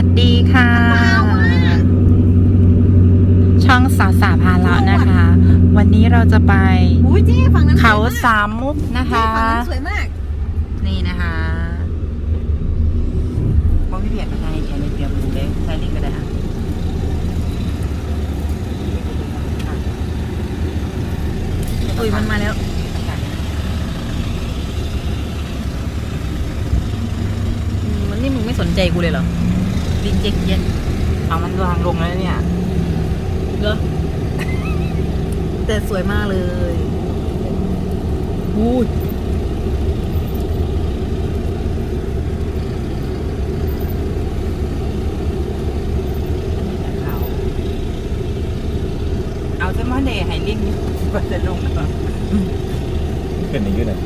วัสดีค่ะ ช่องสาวสาพาเลาะนะคะ วันนี้เราจะไปอุ้ยเจ๊ฝั่งนั้นเขาสามมุกนะเจ๊คะฝั่งนั้นสวยมาก นี่นะคะมองพี่เพียรมาใช้ใช้ในเตรียมดูเลยใช้ลิงก์ก็ได้อะอุ้ยมันมาแล้วมันนี่มึงไม่สนใจกูเลยเหรอ ลิงเจ๊กเย็นเอามันวางลงแล้วเนี่ยเหรอแต่สวยมากเลยอุ้ยเอาเอาจะมาเดย์ให้ลิงก็จะลงแล้วเป็นอย่างนี้เลย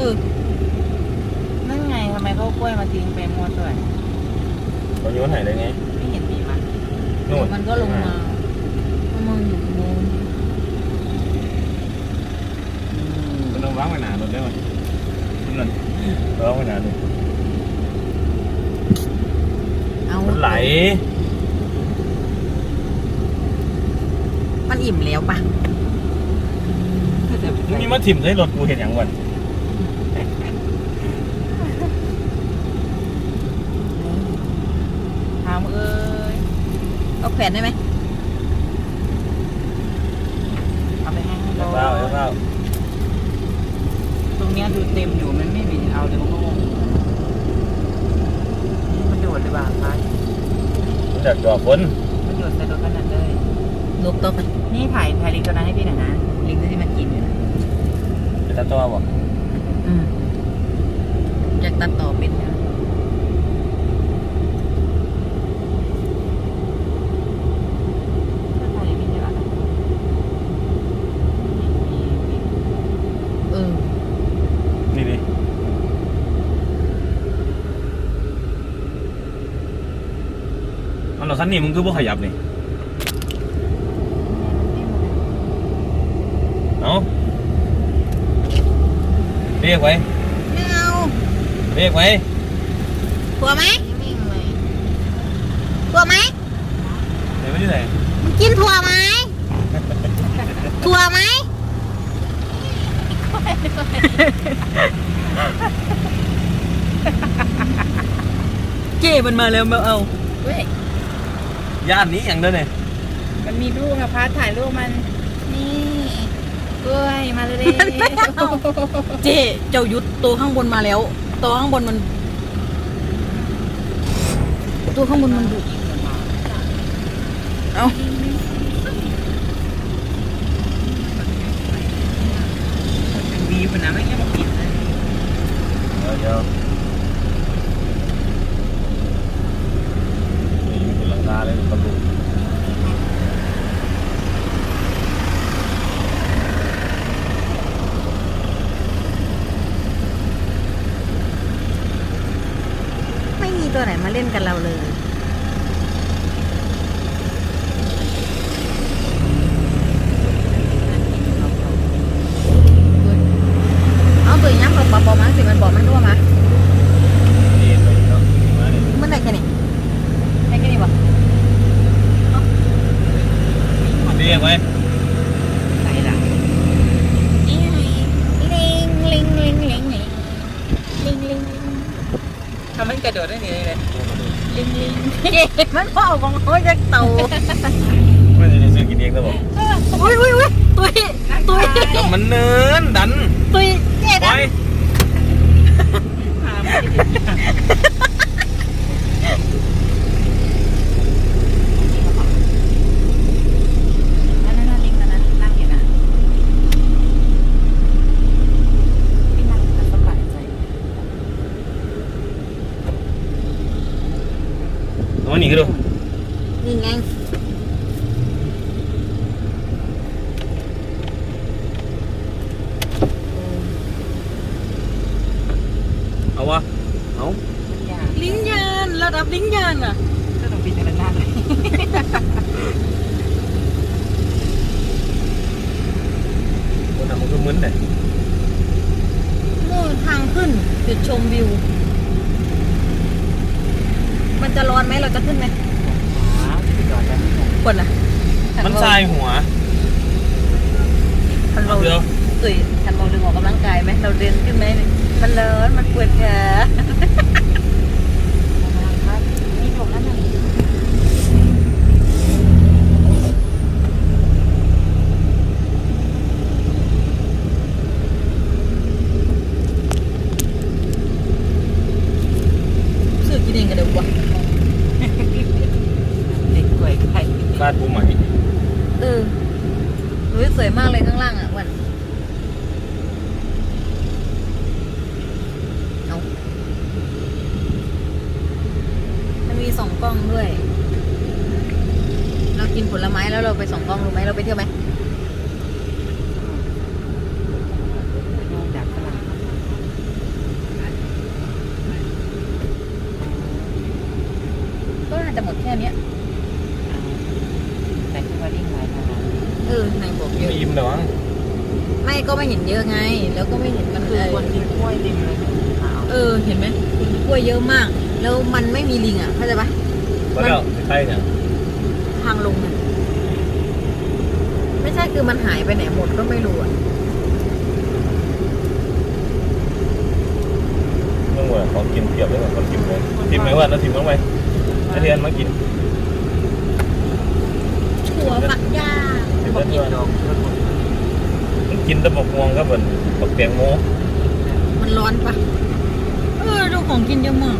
เออนั่นไงทำไมเขาเอากล้วยมาทิ้งไปมั่วตัวเขาโยนไหนเลยไงไม่เห็นมีมันนู่นมันก็ลงมามันมองอยู่มุมมันต้องวางไว้หนาหนุนได้ไหมนั่นวางไว้หนาหนุนเอามันไหล มันอิ่มแล้วปะ มึงมีมาถิ่มใช้รถกูเห็นอย่างวัน ถามเอ้ยเอาแขวนได้ไหมเอาไปให้ให้เดี๋เรายวเปล่าเดี๋ยวเปล่าตรงเนี้ยดูเต็มอยู่มันไม่มีเอาเลยมันก็งงมันโดดหรือเปล่าคะมันจากดอกฝนมันโดดใส่รถขนาดเลยลบตัวกันนี่ถ่ายถ่ายลิงตัวนั้นให้พี่หน่อยนะลิงตัวที่มันกินอยู่นะจะตัดตัวบ่อืมอยากตัดต่อเป็นนะ ถ้าถ่ายลิงไม่ใช่หรอ เออ นี่ดิ มันเหรอคันนี้มึงคือพวกขยับนี่เอาเรียกไว้ไม่เอาเรียกไว้กลัวไหมนิ่งเลยกลัวไหมเดี๋ยวไม่ได้ไหนมึงกินถั่วไหมถั่วไหมเจ๊มันมาแล้วมาเอาเว้ ยย่านนี้อย่างเดียวเนี่ยมันมีรูปนะพัดถ่ายรูปมัน นี่กล้วยมาเลยเจ๊เจ้ายุทธตัวข้างบนมาแล้ว ตัวข้างบนมัน ตัวข้างบนมันดุเอาวีมันนะไม่ใช่มากินเลย เดี๋ยวเดี๋ยวนี่มันเป็นหลังคาเลยตำรวจ ไม่มีตัวไหนมาเล่นกับเราเลย เอาตัวยักษ์กับปอบมาสิมันบอกมันรั่วมา เอ็นไปเนาะมาเนี่ย มันได้แค่นี้ได้แค่นี้บ่ เรียกไว้ ไหนล่ะ ลิงลิงลิงลิงลิงลิงลิง ทำมันก ระโดดได้หนีเลยลิงลิงมันพ่อของเขาจะเต่าไม่ได้ซื้อกินเองนะบอกอุ้ยอุ้ยอุ้ยตุยตุยมันเนินดัน นี่ไเอาวะเอาลิ้นยานระดับลิ้นยานอะก็ต้องพินานๆเลยคนทำมันก็มึนเลยนู่นทางขึ้นจุดชมวิว มันจะร้อนไหมเราจะขึ้นไหม ดแล้วไม่ถูกคนอะมันทรายหัวคันเราเดี๋ยวเอ้ยคันเราดึงออกกำลังกายไหมเราเดินขึ้นไหมมันร้อนมันปวดขาครับนี่ถูกแล้วนะซื้อกินเองกันเดี๋ยววะ เด็กกล้วยไข่ คาดปูใหม่ เออรู้ส วยมากเลยข้างล่างอะวันเอามันมีสองกล้องด้วย เรากินผลไม้แล้วเราไปสองกล้องรู้ไหมเราไปเที่ยวไหมดูจากฝรั่งก็น่าจะหมดแค่เนี้ย แต่ที่ว่าดิ้งไหลมา เออนายบอก เยอะอิ่มแต่ว่าไม่ก็ไม่เห็นเยอะไง แล้วก็ไม่เห็นมันคือเอคนอกินกล้วยดิมเลยขาวเออเห็นไหมกล้วยเยอะมาก แล้วมันไม่มีลิงอะเข้าใจปะก็แล้วใกล้เนี่ยทางลงอะไม่ใช่คือมันหายไปไหนหมดก็ไม่รู้อะเมื่อวันของกินเพียบเลยคนกินเลยทิมไหมว่าน้าทิมต้องไปน้าเทียนมากินถั่วฝักยาวทิมบอกได้กินด้วยดอกมันหมดมัน กินแตะบกม่วงครับเหมือนบักแตงโมมันร้อนปะเออดูของกินเยอะมาก